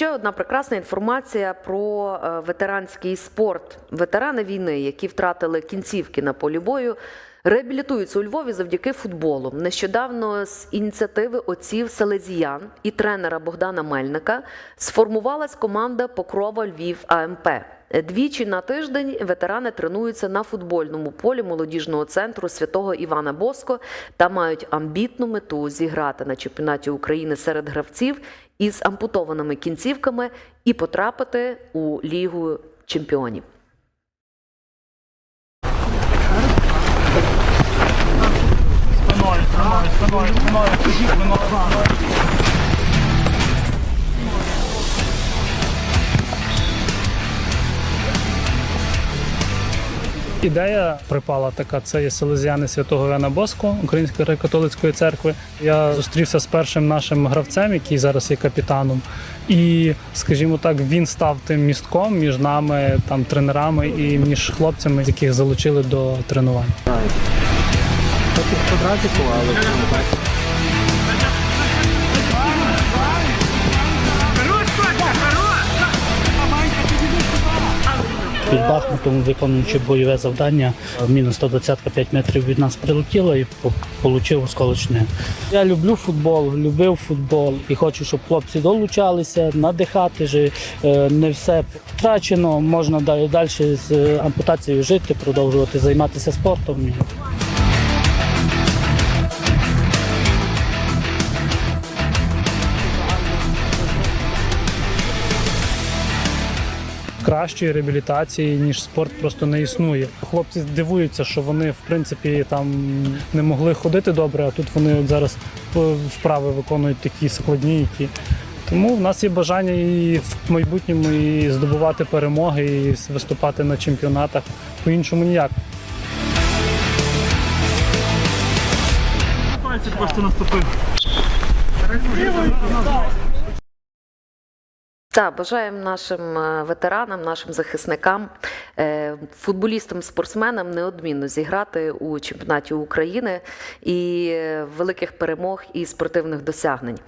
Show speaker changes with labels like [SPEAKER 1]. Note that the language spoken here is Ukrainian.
[SPEAKER 1] ще одна прекрасна інформація про е, ветеранський спорт. Ветерани війни, які втратили кінцівки на полі бою, реабілітуються у Львові завдяки футболу. Нещодавно з ініціативи отців Селезіян і тренера Богдана Мельника сформувалась команда Покрова Львів АМП. Двічі на тиждень ветерани тренуються на футбольному полі молодіжного центру святого Івана Боско та мають амбітну мету зіграти на чемпіонаті України серед гравців із ампутованими кінцівками і потрапити у лігу чемпіонів.
[SPEAKER 2] Ідея припала така: це є селезіяни святого Івана Боско Української греко-католицької церкви. Я зустрівся з першим нашим гравцем, який зараз є капітаном. І, скажімо так, він став тим містком між нами, там тренерами і між хлопцями, яких залучили до тренувань.
[SPEAKER 3] Під Бахмутом виконуючи бойове завдання, мінус 120 5 метрів від нас прилетіло і отримав осколочне. Я люблю футбол, любив футбол і хочу, щоб хлопці долучалися, надихати же е, не все втрачено. Можна далі, далі з ампутацією жити, продовжувати займатися спортом.
[SPEAKER 2] Кращої реабілітації, ніж спорт, просто не існує. Хлопці дивуються, що вони в принципі там не могли ходити добре, а тут вони от зараз е, вправи виконують такі складні, які. Тому в нас є бажання і в майбутньому і здобувати перемоги, і виступати на чемпіонатах. По-іншому ніяк.
[SPEAKER 4] Пальці просто наступив.
[SPEAKER 1] Та бажаємо нашим е, ветеранам, нашим захисникам, е, футболістам, спортсменам неодмінно зіграти у чемпіонаті України і е, великих перемог і спортивних досягнень.